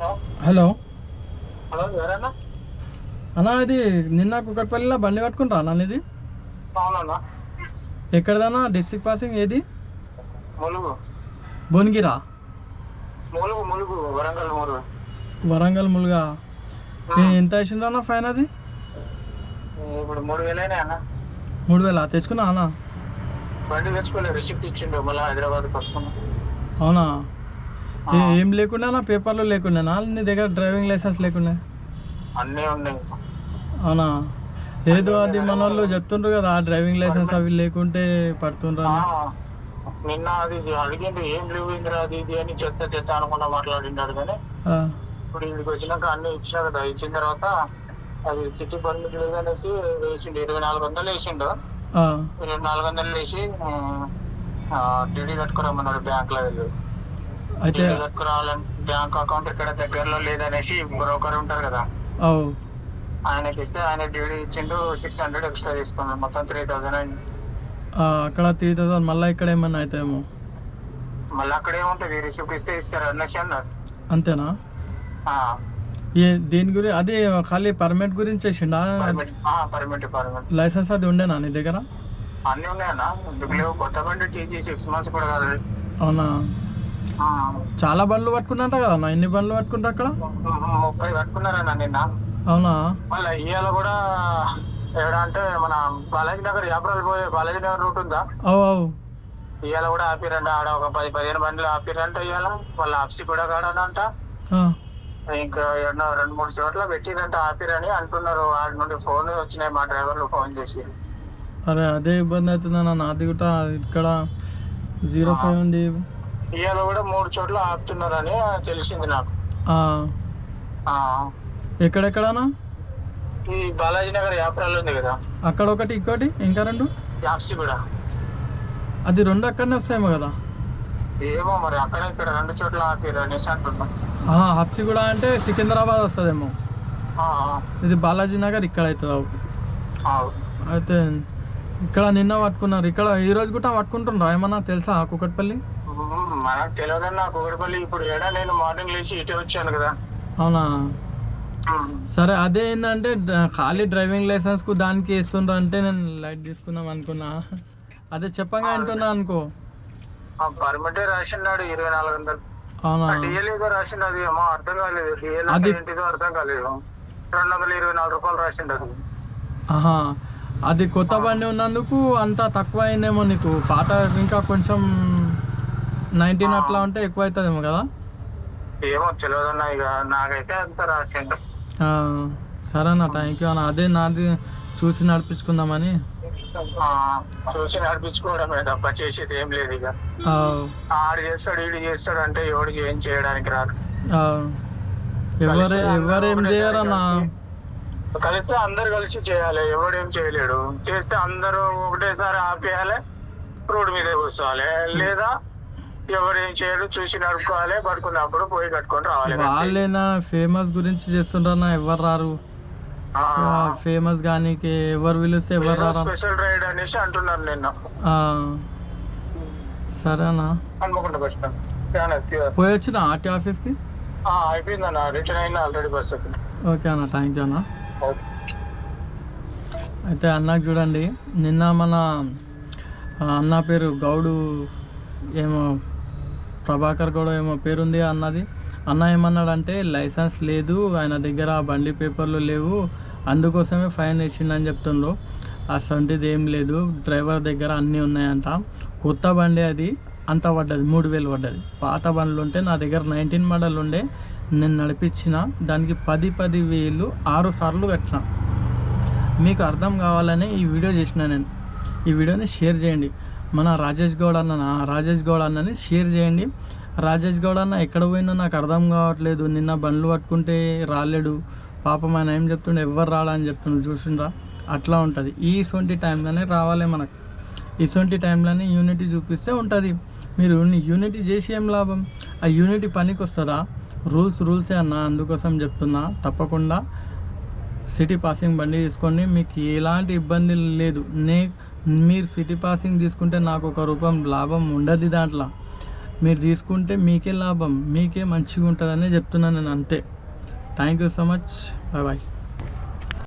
Hello. Hello ఎవరన్నా? అన్నా ఇది నిన్న కుక్కట్పల్లిలో బండి పట్టుకుంటా అన్న ఇది అవునన్నా. ఎక్కడదన్నా? డిస్ట్రిక్ట్ పాసింగ్ ఏది? భువనగిరా? వరంగల్ ములుగు. వరంగల్ ములుగా? ఏ- ఎంత వేసిండ్రన్నా ఫైన్ అది? మూడు వేల? తెచ్చుకున్నా అన్న? బండి తెచ్చుకోలే రిసిప్ట్ ఇచ్చిండు మళ్ళీ హైదరాబాద్కి వస్తున్నాం. అవునా? ఏ- లేకుండా పేపర్లు లేకుండా నీ దగ్గర డ్రైవింగ్ లైసెన్స్ లేకుండా అన్నీ ఉన్నాయి అవునా? ఏదో అది మన వాళ్ళు చెప్తుండ్రు కదా డ్రైవింగ్ లైసెన్స్ అవి లేకుంటే పడుతుండ్రు ఆ, నిన్న అది అడిగిండు ఏం లేవు ఇందిరా అది ఇది అని చెత్త చెత్త అనుకున్నా మాట్లాడినాడు కానీ ఆ, ఇప్పుడు ఇంటికి వచ్చినాక అన్ని ఇచ్చినా కదా ఇచ్చిన తర్వాత అది సిటీ పర్మిట్ లేదనేసి వేసిండు ఇరవై నాలుగు వందలు వేసిండు. ఆ, ఇరవై నాలుగు వందలు వేసి డీడీ కట్టుకురమ్మన్నాడు బ్యాంక్లో వెళ్ళి. అయితే బ్యాంక్ అకౌంట్ ఇక్కడ దగ్గరలో లేదనేసి బ్రోకర్ ఉంటారు కదా. ఆయనకి ఇస్తే ఆయన డీడీ ఇచ్చిండు సిక్స్ హండ్రెడ్ ఎక్స్ట్రా తీసుకున్నాడు. మొత్తం త్రీ థౌసండ్ అయింది. అక్కడ త్రీ థౌసండ్ మళ్ళీ ఇక్కడ ఏమన్నా అవుతాయేమో మళ్ళీ అక్కడ ఏముంటది? రిసిప్ట్ ఇస్తే ఇస్తారు. అనేసి అన్నారు అంతేనా? ఏ దేని గురించి అదే ఖాళీ పర్మిట్ గురించి చేసిండా? పర్మిట్ లైసెన్స్ అది ఉండేనా నీ దగ్గర? అన్ని ఉన్నాయన్న. కొత్త బండి టీసీ సిక్స్ మంత్స్ కూడా కాదు అవునా? చాలా బండ్లు పట్టుకున్నట్ట కదా అన్న? ఎన్ని బండ్లు పట్టుకుంటా అక్కడ? ముప్పై కట్టుకున్నారన్న నిన్న. అవునా? మళ్ళీ ఇవాళ కూడా ఏడా అంటే మన బాలాజీ నగర్ యాప్రాలు పోయే బాలాజీ నగర్ రూట్ ఉందా? అవు అవు. ఇవాళ కూడా ఆపిరంట. ఆడ ఒక పది పదిహేను బండ్లు ఆపిరంట ఇవాళ వాళ్ళ ఆఫీస్ కూడా కాడనంట ఇంకా ఎన్నో రెండు మూడు చోట్ల పెట్టిరంట ఆపిరని అంటున్నారు. వాడి నుండి ఫోన్ వచ్చినాయి మా డ్రైవర్లు ఫోన్ చేసి. అరే అదే ఇబ్బంది అవుతుందన్న. నాది కూడా ఇక్కడ జీరో ఫైవ్ ఉంది. ఇవాళ కూడా మూడు చోట్ల ఆపుతున్నారని తెలిసింది నాకు. ఎక్కడెక్కడనా? ఈ బాలాజీ నగర్ యాప్రాలు ఉంది కదా. అక్కడ ఒకటి ఇంకోటి ఇంకా రెండు? యాప్స్ కూడా. అది రెండు అక్కడనే వస్తాయేమో కదా. ఏమో మరి అక్కడ ఇక్కడ రెండు చోట్ల ఆపిరు అనేసి అంటున్నా. హప్సి కూడా అంటే సికింద్రాబాద్ వస్తుందేమో. ఇది బాలాజీ నగర్ ఇక్కడ అవుతుంది అయితే ఇక్కడ నిన్న పట్టుకున్నారు. ఇక్కడ ఈ రోజు కూడా పట్టుకుంటున్నారా? ఏమన్నా తెలుసా కుకట్పల్లి మనకు తెలియదన్న కుకటిపల్లి ఇప్పుడు ఏడా నేను మార్నింగ్ లేచి ఇటే వచ్చాను కదా. అవునా? సరే అదే ఏంటంటే ఖాళీ డ్రైవింగ్ లైసెన్స్కు దానికి వేస్తుండ్రు అంటే నేను లైట్ తీసుకుందాం అనుకున్నా. అదే చెప్పంగా అంటున్నా అనుకో. పర్మిటే రాసిన్నాడు ఇరవై నాలుగు వందలు. అవునా? డిఎల్ ఏదో రాసిండు అది ఏమో అర్థం కాలేదు. డిఎల్ అది- ఏంటిదో అర్థం కాలేదు. రెండు వందల ఇరవై నాలుగు రూపాయలు రాసిండు అది. ఆహా. అది కొత్త బండి ఉన్నందుకు అంత తక్కువ అయిందేమో నీకు? పాత ఇంకా కొంచెం నైన్టీన్ అట్లా ఉంటే ఎక్కువ అవుతుందేమో కదా? ఏమో తెలియదన్న ఇక నాకైతే అంత రాసిండు. ఆ, సరే అన్న థ్యాంక్ యూ అన్న. అదే నాది చూసి నడిపించుకుందామని. చూసి నడిపించుకోవడమే తప్ప చేసేది ఏం లేదు ఇక ఆడు చేస్తాడు ఈడు చేస్తాడు అంటే ఎవడు ఏం చేయడానికి రాదు. ఎవరే ఎవరేం కలిసి- కలిస్తే అందరు కలిసి చేయాలి ఎవడేం చేయలేడు. చేస్తే అందరూ ఒకటేసారి ఆపేయాలి రోడ్డు మీద కూర్చోవాలి. లేదా ఎవడేం చేయడు చూసి నడుపుకోవాలి పడుకున్నప్పుడు పోయి కట్టుకొని రావాలి వాళ్ళేనా ఫేమస్ గురించి చేస్తుండ్రన్నా ఎవరు రారు? ఫేమస్ కానీ ఎవరు పిలిస్తే ఎవరు రారా? స్పెషల్ రైడ్ అనేసి అంటున్నారు నిన్న. ఆ, సరే అన్న హన్మకొండ బస్ పోయి వచ్చిన ఆర్టీ ఆఫీస్కి? అయిపోయిందన్న. రిటర్న్ అయినా ఆల్రెడీ బస్ ఓకే అన్న థ్యాంక్ యూ అన్న. ఓకే. అయితే అన్నకు చూడండి నిన్న మన అన్న పేరు గౌడు ఏమో ప్రభాకర్ కూడా ఏమో పేరుంది అన్నది. అన్న ఏమన్నాడంటే లైసెన్స్ లేదు ఆయన దగ్గర బండి పేపర్లు లేవు అందుకోసమే ఫైన్ వేసిండని చెప్తుండ్రు. అసంటిది ఏం లేదు డ్రైవర్ దగ్గర అన్నీ ఉన్నాయంట. కొత్త బండి అది అంత పడ్డది మూడు వేలు పడ్డది. పాత బండ్లు ఉంటే నా దగ్గర నైన్టీన్ మోడల్ ఉండే నేను నడిపించిన దానికి పది పది వేలు ఆరు సార్లు కట్టిన. మీకు అర్థం కావాలని ఈ వీడియో చేసిన నేను. ఈ వీడియోని షేర్ చేయండి. మన రాజేష్ గౌడ్ అన్న రాజేష్ గౌడ్ అన్నని షేర్ చేయండి. రాజేష్ గౌడ్ అన్న ఎక్కడ పోయినా నాకు అర్థం కావట్లేదు. నిన్న బండ్లు పట్టుకుంటే రాలేడు. పాపం ఆయన ఏం చెప్తుండే ఎవ్వరు రాడని చెప్తుండ్రు చూసిండ్రా? అట్లా ఉంటుంది. ఈ సొంటి టైంలోనే రావాలి మనకు. ఇసొంటి టైంలోనే యూనిటీ చూపిస్తే ఉంటుంది. మీరు యూనిటీ చేసి ఏం లాభం? ఆ యూనిటీ పనికి వస్తుందా? రూల్స్ రూల్సే అన్న. అందుకోసం చెప్తున్నా. తప్పకుండా సిటీ పాసింగ్ బండి తీసుకోండి మీకు ఎలాంటి ఇబ్బంది లేదు. నే మీరు సిటీ పాసింగ్ తీసుకుంటే నాకు ఒక రూపం లాభం ఉండదు దాంట్లో. మీరు తీసుకుంటే మీకే లాభం మీకే మంచిగా ఉంటుందనే చెప్తున్నాను నేను అంతే. Thank you so much bye bye